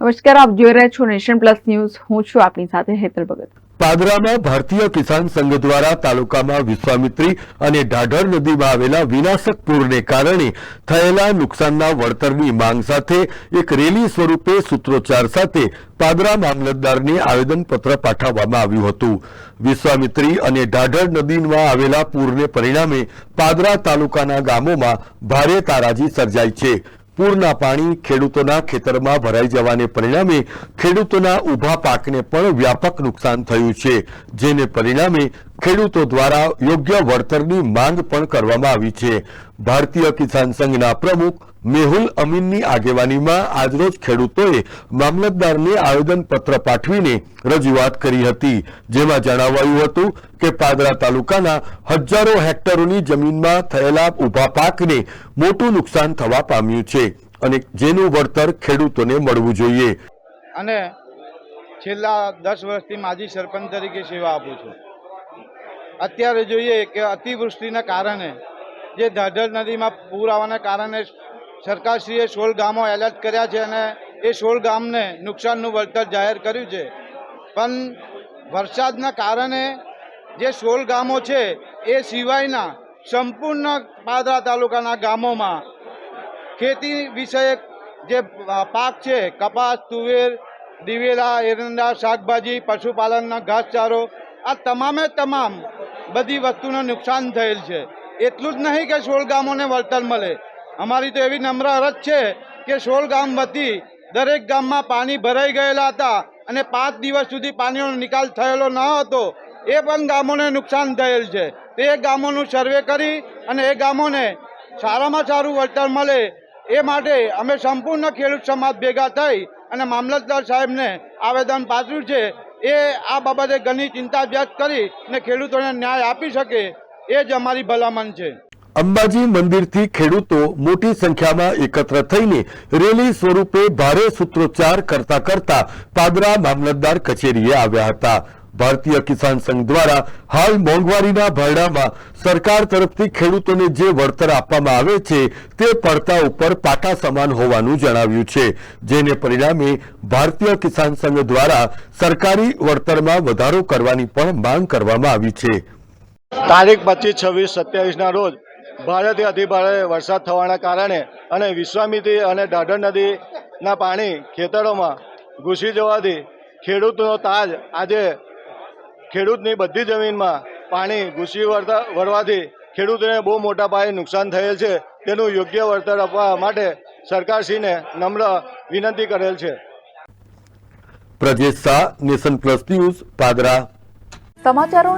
નમસ્કાર, આપ જોઈ રહ્યા છો નેશન પ્લસ ન્યૂઝ. હું છું આપની સાથે હેતલ ભગત. પાદરામાં ભારતીય કિસાન સંઘ દ્વારા તાલુકામાં વિશ્વામિત્રી અને ઢાઢર નદીમાં આવેલા વિનાશક પૂરને કારણે થયેલા નુકસાનના વળતરની માંગ સાથે એક રેલી સ્વરૂપે સૂત્રોચ્ચાર સાથે પાદરા મામલતદારને આવેદનપત્ર પાઠવવામાં આવ્યું હતું. વિશ્વામિત્રી અને ઢાઢર નદીમાં આવેલા પૂરને પરિણામે પાદરા તાલુકાના ગામોમાં ભારે તારાજી સર્જાઈ છે. પૂરના પાણી ખેડૂતોના ખેતરમાં ભરાઈ જવાને પરિણામે ખેડૂતોના ઊભા પાકને પણ વ્યાપક નુકસાન થયું છે, જેને પરિણામે ખેડૂતો દ્વારા યોગ્ય વળતરની માંગ પણ કરવામાં આવી છે. ભારતીય કિસાન સંઘના પ્રમુખ મેહુલ અમીનની આગેવાનીમાં આજરોજ ખેડૂતોએ મામલતદારને આવેદનપત્ર પાઠવીને રજૂઆત કરી હતી. જેમાં જણાવાયું હતું કે પાદરા તાલુકાના હજારો હેક્ટરોની જમીનમાં થયેલા ઊભા પાકને મોટું નુકસાન થવા પામ્યું છે અને જેનું વળતર ખેડૂતોને મળવું જોઈએ. અને છેલ્લા દસ વર્ષથી માજી સરપંચ તરીકે સેવા આપું છું. અત્યારે જોઈએ કે અતિવૃષ્ટિના કારણે જે ધાઢર નદીમાં પૂર આવવાના કારણે સરકારશ્રીએ સોળ ગામો એલર્ટ કર્યા છે અને એ સોળ ગામને નુકસાનનું વળતર જાહેર કર્યું છે. પણ વરસાદના કારણે જે સોળ ગામો છે, એ સિવાયના સંપૂર્ણ પાદરા તાલુકાના ગામોમાં ખેતી વિષયક જે પાક છે, કપાસ, તુવેર, દિવેલા, એરંડા, શાકભાજી, પશુપાલનના ઘાસચારો, આ તમામે તમામ બધી વસ્તુનું નુકસાન થયેલ છે. એટલું જ નહીં કે સોળ ગામોને વળતર મળે. અમારી તો એવી નમ્ર અરજ છે કે સોળ ગામ વતી દરેક ગામમાં પાણી ભરાઈ ગયેલા હતા અને પાંચ દિવસ સુધી પાણીનો નિકાલ થયેલો ન હતો. એ પણ ગામોને નુકસાન થયેલ છે. તે ગામોનું સર્વે કરી અને એ ગામોને સારામાં સારું વળતર મળે એ માટે અમે સંપૂર્ણ ખેડૂત સમાજ ભેગા થઈ અને મામલતદાર સાહેબને આવેદન પાછું છે. એ આ બાબતે ઘણી ચિંતા વ્યક્ત કરી અને ખેડૂતોને ન્યાય આપી શકે એ જ અમારી ભલામણ છે. અંબાજી મંદિરથી ખેડૂતો મોટી સંખ્યામાં એકત્ર થઈને રેલી સ્વરૂપે ભારે સૂત્રોચ્ચાર કરતા કરતા પાદરા મામલતદાર કચેરીએ આવ્યા હતા. ભારતીય કિસાન સંઘ દ્વારા હાલ મોંઘવારીના ભરડામાં સરકાર તરફથી ખેડૂતોને જે વળતર આપવામાં આવે છે તે પડતા ઉપર પાટા સમાન હોવાનું જણાવ્યું છે. જેને પરિણામે ભારતીય કિસાન સંઘ દ્વારા સરકારી વળતરમાં વધારો કરવાની પણ માંગ કરવામાં આવી છે. તારીખ પચીસ, છવ્વીસ, સત્યાવીસના રોજ ભારેથી અતિભારે વરસાદ થવાના કારણે અને વિશ્વામિત્રી અને દાઢર નદીના પાણી ખેતરોમાં ઘૂસી જવાથી ખેડૂતનો તાજ આજે ખેડૂતની બધી જમીનમાં પાણી ઘૂસી વળતા વળવાથી ખેડૂતોને બહુ મોટા પાયે નુકસાન થયેલ છે. તેનું યોગ્ય વળતર આપવા માટે સરકારશ્રીને નમ્ર વિનંતી કરેલ છે. Prajesh Shah nation plus news Padra. સમાચારોના